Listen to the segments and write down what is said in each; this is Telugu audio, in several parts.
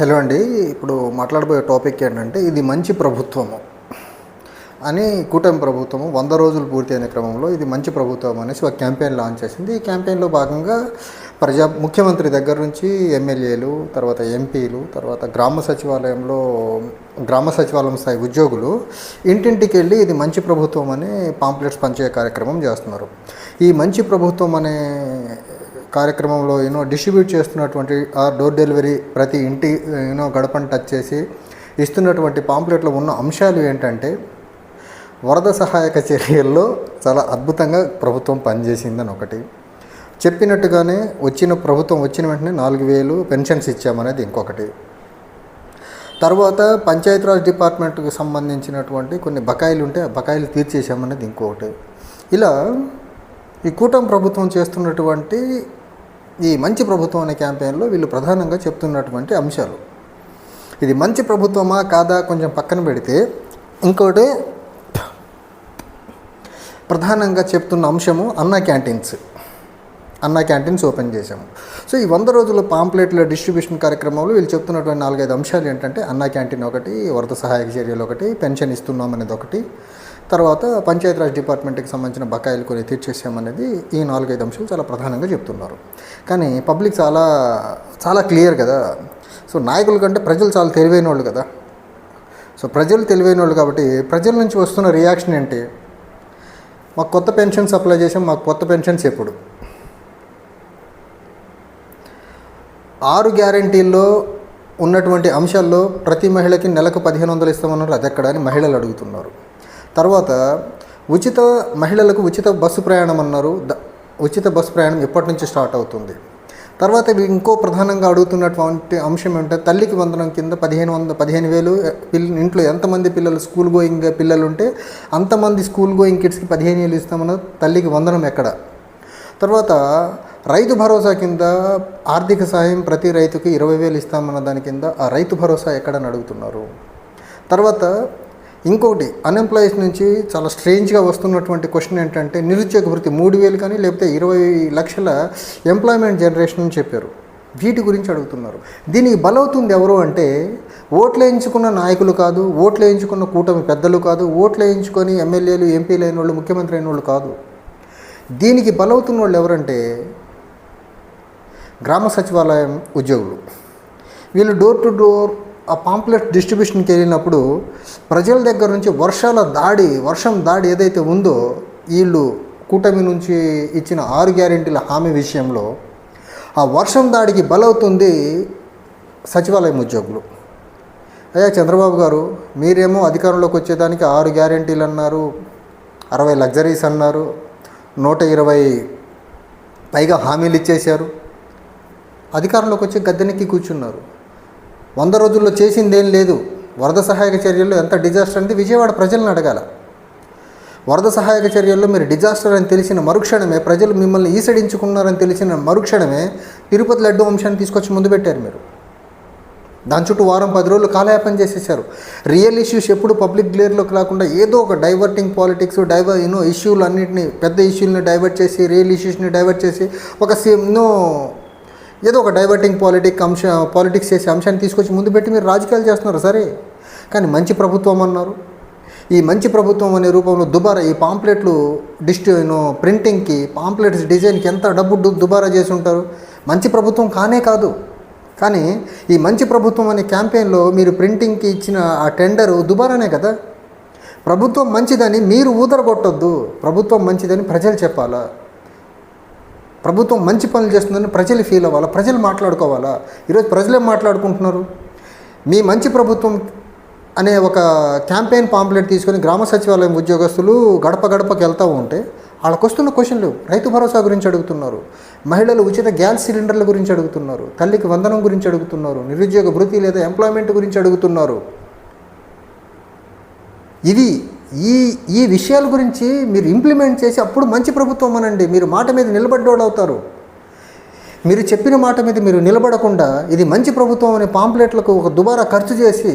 హలో అండి ఇప్పుడు మాట్లాడబోయే టాపిక్ ఏంటంటే ఇది మంచి ప్రభుత్వము అని కూటమి ప్రభుత్వము వంద రోజులు పూర్తి అయిన క్రమంలో ఇది మంచి ప్రభుత్వం అనేసి ఒక క్యాంపెయిన్ లాంచ్ చేసింది. ఈ క్యాంపెయిన్లో భాగంగా ప్రజా ముఖ్యమంత్రి దగ్గర నుంచి ఎమ్మెల్యేలు తర్వాత ఎంపీలు తర్వాత గ్రామ సచివాలయంలో గ్రామ సచివాలయం స్థాయి ఉద్యోగులు ఇంటింటికి వెళ్ళి ఇది మంచి ప్రభుత్వం అని పాంప్లెట్స్ పంచే కార్యక్రమం చేస్తున్నారు. ఈ మంచి ప్రభుత్వం అనే కార్యక్రమంలో యూనో డిస్ట్రిబ్యూట్ చేస్తున్నటువంటి ఆ డోర్ డెలివరీ ప్రతి ఇంటి యూనో గడపను టచ్ చేసి ఇస్తున్నటువంటి పాంప్లెట్లో ఉన్న అంశాలు ఏంటంటే వరద సహాయక చర్యల్లో చాలా అద్భుతంగా ప్రభుత్వం పనిచేసిందని ఒకటి. చెప్పినట్టుగానే వచ్చిన ప్రభుత్వం వచ్చిన వెంటనే నాలుగు వేలు పెన్షన్స్ ఇచ్చామనేది ఇంకొకటి. తర్వాత పంచాయతీరాజ్ డిపార్ట్మెంట్కి సంబంధించినటువంటి కొన్ని బకాయిలు ఉంటే ఆ బకాయిలు తీర్చేసామనేది ఇంకొకటి. ఇలా ఈ కూటమి ప్రభుత్వం చేస్తున్నటువంటి ఈ మంచి ప్రభుత్వం అనే క్యాంపెయిన్లో వీళ్ళు ప్రధానంగా చెప్తున్నటువంటి అంశాలు. ఇది మంచి ప్రభుత్వమా కాదా కొంచెం పక్కన పెడితే ఇంకోటి ప్రధానంగా చెప్తున్న అంశము అన్నా క్యాంటీన్స్. అన్నా క్యాంటీన్స్ ఓపెన్ చేశాము. సో ఈ వంద రోజుల పాంప్లెట్ల డిస్ట్రిబ్యూషన్ కార్యక్రమంలో వీళ్ళు చెప్తున్నటువంటి నాలుగైదు అంశాలు ఏంటంటే అన్నా క్యాంటీన్ ఒకటి వరద సహాయక చర్యలు ఒకటి పెన్షన్ ఇస్తున్నాం అనేది ఒకటి తర్వాత పంచాయతీరాజ్ డిపార్ట్మెంట్కి సంబంధించిన బకాయిలు కొన్ని తీర్చేసామనేది ఈ నాలుగైదు అంశాలు చాలా ప్రధానంగా చెప్తున్నారు. కానీ పబ్లిక్ చాలా చాలా క్లియర్ కదా. సో నాయకుల కంటే ప్రజలు చాలా తెలివైన వాళ్ళు కదా. సో ప్రజలు తెలివైన వాళ్ళు కాబట్టి ప్రజల నుంచి వస్తున్న రియాక్షన్ ఏంటి? మాకు కొత్త పెన్షన్స్ అప్లై చేసాం మాకు కొత్త పెన్షన్స్ ఎప్పుడు? ఆరు గ్యారంటీల్లో ఉన్నటువంటి అంశాల్లో ప్రతి మహిళకి నెలకు పదిహేను వందలు ఇస్తామన్నారు అది ఎక్కడ అని మహిళలు అడుగుతున్నారు. తర్వాత ఉచిత మహిళలకు ఉచిత బస్సు ప్రయాణం అన్నారు. ఉచిత బస్సు ప్రయాణం ఎప్పటి నుంచి స్టార్ట్ అవుతుంది? తర్వాత ఇంకో ప్రధానంగా అడుగుతున్నటువంటి అంశం ఏంటంటే తల్లికి వందనం కింద పదిహేను వంద పదిహేను వేలు పిల్ ఇంట్లో ఎంతమంది పిల్లలు స్కూల్ గోయింగ్ పిల్లలు ఉంటే అంతమంది స్కూల్ గోయింగ్ కిడ్స్కి పదిహేను వేలు ఇస్తామన్న తల్లికి వందనం ఎక్కడ? తర్వాత రైతు భరోసా కింద ఆర్థిక సాయం ప్రతి రైతుకి ఇరవై వేలు ఇస్తామన్న దాని కింద ఆ రైతు భరోసా ఎక్కడని అడుగుతున్నారు. తర్వాత ఇంకొకటి అన్ఎంప్లాయీస్ నుంచి చాలా స్ట్రేంజ్గా వస్తున్నటువంటి క్వశ్చన్ ఏంటంటే నిరుద్యోగ వృత్తి మూడు వేలు కానీ లేకపోతే ఇరవై లక్షల ఎంప్లాయ్మెంట్ జనరేషన్ అని చెప్పారు. వీటి గురించి అడుగుతున్నారు. దీనికి బలవుతుంది ఎవరు అంటే ఓట్లు వేయించుకున్న నాయకులు కాదు ఓట్లు వేయించుకున్న కూటమి పెద్దలు కాదు ఓట్లు వేయించుకొని ఎమ్మెల్యేలు ఎంపీలు అయిన వాళ్ళు ముఖ్యమంత్రి అయిన వాళ్ళు కాదు. దీనికి బలవుతున్న వాళ్ళు ఎవరంటే గ్రామ సచివాలయం ఉద్యోగులు. వీళ్ళు డోర్ టు డోర్ ఆ పాంప్లెట్ డిస్ట్రిబ్యూషన్కి వెళ్ళినప్పుడు ప్రజల దగ్గర నుంచి వర్షాల దాడి వర్షం దాడి ఏదైతే ఉందో వీళ్ళు కూటమి నుంచి ఇచ్చిన ఆరు గ్యారెంటీల హామీ విషయంలో ఆ వర్షం దాడికి బలవుతుంది సచివాలయం ఉద్యోగులు. అయ్యా చంద్రబాబు గారు మీరేమో అధికారంలోకి వచ్చేదానికి ఆరు గ్యారెంటీలు అన్నారు అరవై లగ్జరీస్ అన్నారు నూట ఇరవై పైగా హామీలు ఇచ్చేశారు. అధికారంలోకి వచ్చి గద్దెనెక్కి కూర్చున్నారు. వంద రోజుల్లో చేసిందేం లేదు. వరద సహాయక చర్యల్లో ఎంత డిజాస్టర్ అనేది విజయవాడ ప్రజలను అడగాల. వరద సహాయక చర్యల్లో మీరు డిజాస్టర్ అని తెలిసిన మరుక్షణమే ప్రజలు మిమ్మల్ని ఈసడించుకున్నారని తెలిసిన మరుక్షణమే తిరుపతి లడ్డు వంశాన్ని తీసుకొచ్చి ముందు పెట్టారు మీరు. దాని చుట్టూ వారం పది రోజులు కాలయాపన చేసేసారు రియల్ ఇష్యూస్ ఎప్పుడు పబ్లిక్ గ్లేర్లోకి రాకుండా ఏదో ఒక డైవర్టింగ్ పాలిటిక్స్ డైవర్ ఎన్నో ఇష్యూలు అన్నింటినీ పెద్ద ఇష్యూలని డైవర్ట్ చేసి రియల్ ఇష్యూస్ని డైవర్ట్ చేసి ఒక ఎన్నో ఏదో ఒక డైవర్టింగ్ పాలిటిక్ అంశ పాలిటిక్స్ చేసే అంశాన్ని తీసుకొచ్చి ముందు పెట్టి మీరు రాజకీయాలు చేస్తున్నారు? సరే. కానీ మంచి ప్రభుత్వం అన్నారు. ఈ మంచి ప్రభుత్వం అనే రూపంలో దుబారా ఈ పాంప్లెట్లు డిస్ట్ ప్రింటింగ్కి పాంప్లెట్స్ డిజైన్కి ఎంత డబ్బు దుబారా చేసి ఉంటారు? మంచి ప్రభుత్వం కానే కాదు. కానీ ఈ మంచి ప్రభుత్వం అనే క్యాంపెయిన్లో మీరు ప్రింటింగ్కి ఇచ్చిన ఆ టెండరు దుబారానే కదా? ప్రభుత్వం మంచిదని మీరు ఊదరగొట్టొద్దు. ప్రభుత్వం మంచిదని ప్రజలు చెప్పాలా? ప్రభుత్వం మంచి పనులు చేస్తుందని ప్రజలు ఫీల్ అవ్వాలా? ప్రజలు మాట్లాడుకోవాలా? ఈరోజు ప్రజలేం మాట్లాడుకుంటున్నారు? మీ మంచి ప్రభుత్వం అనే ఒక క్యాంపెయిన్ పాంప్లెట్ తీసుకొని గ్రామ సచివాలయం ఉద్యోగస్తులు గడప గడపకి వెళ్తూ ఉంటే వాళ్ళకు వస్తున్న క్వశ్చన్లు రైతు భరోసా గురించి అడుగుతున్నారు మహిళలు ఉచిత గ్యాస్ సిలిండర్ల గురించి అడుగుతున్నారు తల్లికి వందనం గురించి అడుగుతున్నారు నిరుద్యోగ భృతి లేదా ఎంప్లాయ్మెంట్ గురించి అడుగుతున్నారు. ఇది ఈ ఈ విషయాల గురించి మీరు ఇంప్లిమెంట్ చేసి అప్పుడు మంచి ప్రభుత్వం అనండి. మీరు మాట మీద నిలబడ్డోడు అవుతారు. మీరు చెప్పిన మాట మీద మీరు నిలబడకుండా ఇది మంచి ప్రభుత్వం అనే పాంప్లెట్లకు ఒక దుబారా ఖర్చు చేసి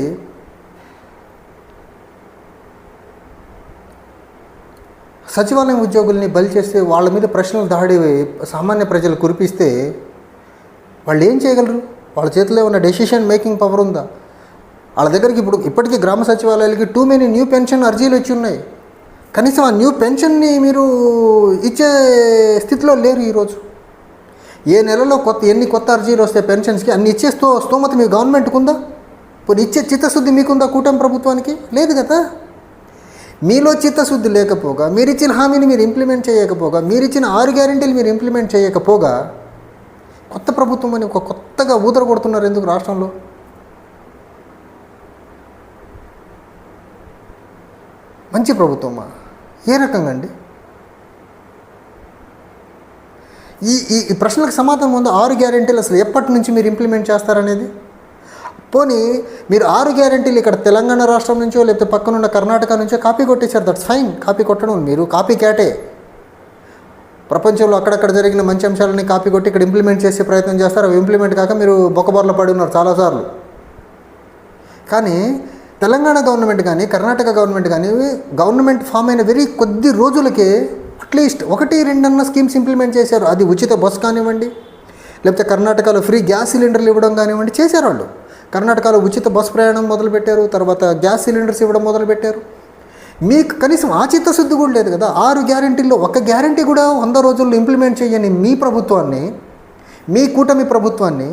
సచివాలయం ఉద్యోగుల్ని బలి చేస్తే వాళ్ళ మీద ప్రశ్నలు దాడి సామాన్య ప్రజలు కురిపిస్తే వాళ్ళు ఏం చేయగలరు? వాళ్ళ చేతిలో ఉన్న డెసిషన్ మేకింగ్ పవర్ ఉందా? వాళ్ళ దగ్గరికి ఇప్పుడు ఇప్పటికీ గ్రామ సచివాలయాలకి టూ మెనీ న్యూ పెన్షన్ అర్జీలు వచ్చి ఉన్నాయి. కనీసం ఆ న్యూ పెన్షన్ని మీరు ఇచ్చే స్థితిలో లేరు ఈరోజు. ఏ నెలలో కొత్త ఎన్ని కొత్త అర్జీలు వస్తాయి పెన్షన్స్కి అన్ని ఇచ్చే స్థో స్తోమత మీ గవర్నమెంట్కి ఉందా? ఇప్పుడు ఇచ్చే చిత్తశుద్ధి మీకుందా కూటమి ప్రభుత్వానికి? లేదు కదా. మీలో చిత్తశుద్ధి లేకపోగా మీరు ఇచ్చిన హామీని మీరు ఇంప్లిమెంట్ చేయకపోగా మీరు ఇచ్చిన ఆరు గ్యారెంటీలు మీరు ఇంప్లిమెంట్ చేయకపోగా కొత్త ప్రభుత్వం అని ఒక కొత్తగా ఊదర కొడుతున్నారు ఎందుకు రాష్ట్రంలో? మంచి ప్రభుత్వమా? ఏ రకంగా అండి? ఈ ఈ ప్రశ్నలకు సమాధానం ఉందో ఆరు గ్యారెంటీలు అసలు ఎప్పటి నుంచి మీరు ఇంప్లిమెంట్ చేస్తారనేది? పోనీ మీరు ఆరు గ్యారెంటీలు ఇక్కడ తెలంగాణ రాష్ట్రం నుంచో లేకపోతే పక్కనున్న కర్ణాటక నుంచో కాపీ కొట్టేశారు దట్స్ ఫైన్. కాపీ కొట్టడం మీరు కాపీ క్యాటే. ప్రపంచంలో అక్కడక్కడ జరిగిన మంచి అంశాలని కాపీ కొట్టి ఇక్కడ ఇంప్లిమెంట్ చేసే ప్రయత్నం చేస్తారు. అవి ఇంప్లిమెంట్ కాక మీరు బొక్కబొర్ల పడి ఉన్నారు చాలాసార్లు. కానీ తెలంగాణ గవర్నమెంట్ కానీ కర్ణాటక గవర్నమెంట్ కానీ గవర్నమెంట్ ఫామ్ అయిన వెరీ కొద్ది రోజులకే అట్లీస్ట్ ఒకటి రెండన్న స్కీమ్స్ ఇంప్లిమెంట్ చేశారు. అది ఉచిత బస్ కానివ్వండి లేకపోతే కర్ణాటకలో ఫ్రీ గ్యాస్ సిలిండర్లు ఇవ్వడం కానివ్వండి చేశారు వాళ్ళు. కర్ణాటకలో ఉచిత బస్ ప్రయాణం మొదలుపెట్టారు తర్వాత గ్యాస్ సిలిండర్స్ ఇవ్వడం మొదలుపెట్టారు. మీకు కనీసం ఆ చిత్తశుద్ధి కూడా లేదు కదా. ఆరు గ్యారంటీల్లో ఒక గ్యారంటీ కూడా వంద రోజుల్లో ఇంప్లిమెంట్ చేయని మీ ప్రభుత్వాన్ని మీ కూటమి ప్రభుత్వాన్ని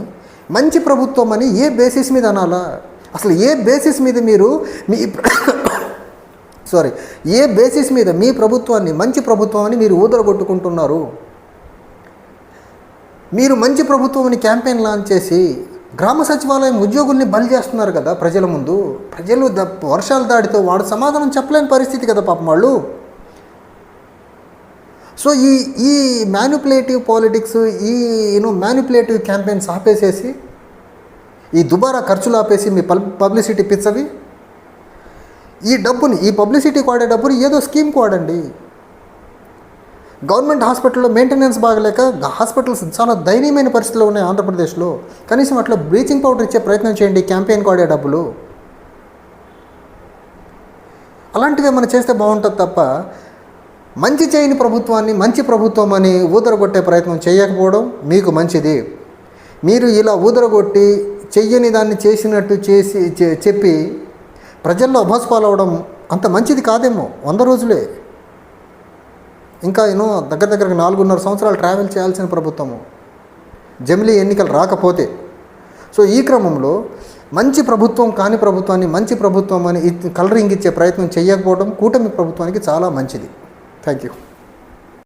మంచి ప్రభుత్వం అని ఏ బేసిస్ మీద అనాలా? అసలు ఏ బేసిస్ మీద మీరు మీ సారీ ఏ బేసిస్ మీద మీ ప్రభుత్వాన్ని మంచి ప్రభుత్వం అని మీరు ఊదరగొట్టుకుంటున్నారు? మీరు మంచి ప్రభుత్వం అని క్యాంపెయిన్ లాంచ్ చేసి గ్రామ సచివాలయం ఉద్యోగుల్ని బలి చేస్తున్నారు కదా ప్రజల ముందు. ప్రజలు ద వర్షాలు దాడితో వాడు సమాధానం చెప్పలేని పరిస్థితి కదా పాపం వాళ్ళు. సో ఈ ఈ మ్యానిపులేటివ్ పాలిటిక్స్ ఈ యూనో మ్యానిపులేటివ్ క్యాంపెయిన్స్ ఆపేసేసి ఈ దుబారా ఖర్చులు ఆపేసి మీ పల్ పబ్లిసిటీ పిచ్చవి? ఈ డబ్బుని ఈ పబ్లిసిటీకి వాడే డబ్బుని ఏదో స్కీమ్కి వాడండి గవర్నమెంట్ హాస్పిటల్లో మెయింటెనెన్స్ బాగలేక హాస్పిటల్స్ చాలా దయనీయమైన పరిస్థితుల్లో ఉన్నాయి ఆంధ్రప్రదేశ్లో. కనీసం అట్లా బ్లీచింగ్ పౌడర్ ఇచ్చే ప్రయత్నం చేయండి క్యాంపెయిన్కి వాడే డబ్బులు. అలాంటివి ఏమైనా చేస్తే బాగుంటుంది తప్ప మంచి చేయని ప్రభుత్వాన్ని మంచి ప్రభుత్వం అని ఊదరగొట్టే ప్రయత్నం చేయకపోవడం మీకు మంచిది. మీరు ఇలా ఊదరగొట్టి చెయ్యని దాన్ని చేసినట్టు చేసి చెప్పి ప్రజల్లో అభస్పాలవడం అంత మంచిది కాదేమో వంద రోజులే. ఇంకా ఎన్నో దగ్గర దగ్గరకు నాలుగున్నర సంవత్సరాలు ట్రావెల్ చేయాల్సిన ప్రభుత్వము. జమిలీ ఎన్నికలు రాకపోతే. సో ఈ క్రమంలో మంచి ప్రభుత్వం కాని ప్రభుత్వాన్ని మంచి ప్రభుత్వం అని కలరింగ్ ఇచ్చే ప్రయత్నం చేయకపోవడం కూటమి ప్రభుత్వానికి చాలా మంచిది. Thank you